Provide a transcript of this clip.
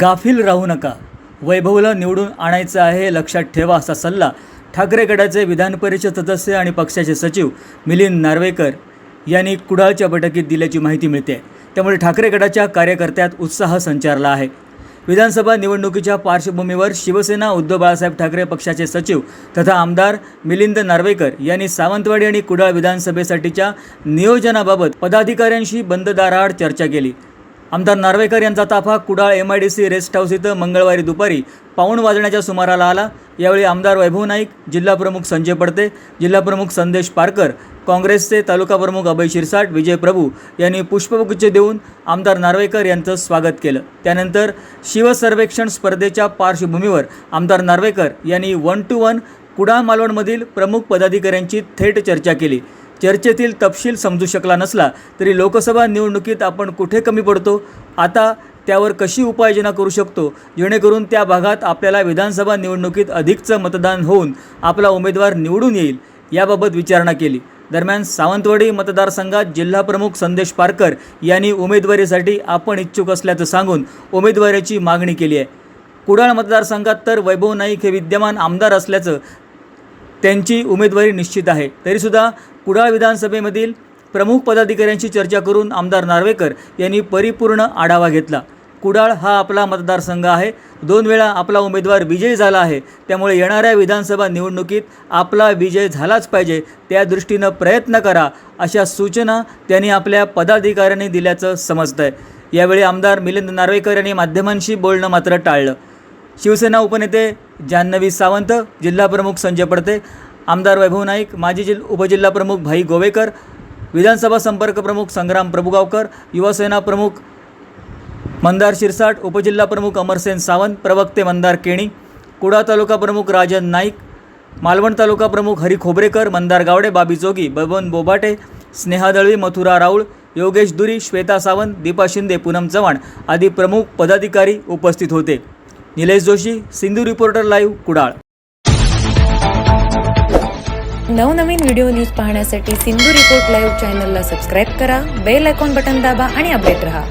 गाफील राहू नका. वैभवला निवडून आणायचं आहे लक्षात ठेवा असा सल्ला ठाकरे गटाचे विधान परिषद सदस्य आणि पक्षाचे सचिव मिलिंद नार्वेकर यांनी कुडाळच्या बैठकीत दिल्याची माहिती मिळते. त्यामुळे ठाकरे गटाच्या कार्यकर्त्यात उत्साह संचारला आहे. विधानसभा निवडणुकीच्या पार्श्वभूमीवर शिवसेना उद्धव बाळासाहेब ठाकरे पक्षाचे सचिव तथा आमदार मिलिंद नार्वेकर यांनी सावंतवाडी आणि कुडाळ विधानसभेसाठीच्या नियोजनाबाबत पदाधिकाऱ्यांशी बंद दाराआड चर्चा केली. आमदार नार्वेकर यांचा ताफा Kudal M I D C rest house इथं मंगळवारी दुपारी पाऊण वाजण्याच्या सुमाराला आला. यावेळी आमदार वैभव नाईक जिल्हाप्रमुख संजय पडते जिल्हाप्रमुख संदेश पारकर काँग्रेसचे तालुका प्रमुख अभय शिरसाट विजय प्रभू यांनी पुष्पगुच्छ देऊन आमदार नार्वेकर यांचं स्वागत केलं. त्यानंतर शिवसर्वेक्षण स्पर्धेच्या पार्श्वभूमीवर आमदार नार्वेकर यांनी वन टू वन कुडाळ मालवणमधील प्रमुख पदाधिकाऱ्यांची थेट चर्चा केली. चर्चेतील तपशील समजू शकला नसला तरी लोकसभा निवडणुकीत आपण कुठे कमी पडतो? आता त्यावर कशी उपाययोजना करू शकतो? जेणेकरून त्या भागात आपल्याला विधानसभा निवडणुकीत अधिकचं मतदान होऊन आपला उमेदवार निवडून येईल याबाबत विचारणा केली. दरम्यान सावंतवाडी मतदारसंघात जिल्हाप्रमुख संदेश पारकर यांनी उमेदवारीसाठी आपण इच्छुक असल्याचं सांगून उमेदवारीची मागणी केली आहे. कुडाळ मतदारसंघात तर वैभव नाईक हे विद्यमान आमदार असल्याचं त्यांची उमेदवारी निश्चित आहे. तरीसुद्धा कुडाळ विधानसभेमधील प्रमुख पदाधिकाऱ्यांशी चर्चा करून आमदार नार्वेकर यांनी परिपूर्ण आढावा घेतला. कुडाळ हा आपला मतदारसंघ आहे. दोन वेळा आपला उमेदवार विजयी झाला आहे. त्यामुळे येणाऱ्या विधानसभा निवडणुकीत आपला विजय झालाच पाहिजे. त्या दृष्टीनं प्रयत्न करा अशा सूचना त्यांनी आपल्या पदाधिकाऱ्यांनी दिल्याचं समजतं आहे यावेळी आमदार मिलिंद नार्वेकर यांनी माध्यमांशी बोलणं मात्र टाळलं. शिवसेना उपनेते जान्हवी सावंत जिल्हाप्रमुख संजय पडते आमदार वैभव नाईक माजी जिल उपजिल्हाप्रमुख भाई गोवेकर विधानसभा संपर्क प्रमुख संग्राम प्रभुगावकर युवासेना प्रमुख मंदार शिरसाट उपजिल्हाप्रमुख अमरसेन सावंत प्रवक्ते मंदार केणी कुडा तालुका प्रमुख राजन नाईक मालवण तालुका प्रमुख हरी खोबरेकर मंदार गावडे बाबी जोगी बबन बोबाटे स्नेहा दळवी मथुरा राऊळ योगेश दुरी श्वेता सावंत दीपा शिंदे पूनम चव्हाण आदी प्रमुख पदाधिकारी उपस्थित होते. Nilesh Joshi Sindhu reporter live Kudal. नवनवीन व्हिडिओ न्यूज पाहण्यासाठी सिंधू रिपोर्ट लाईव्ह चॅनलला सबस्क्राईब करा बेल आयकॉन बटन दाबा आणि अपडेट रहा.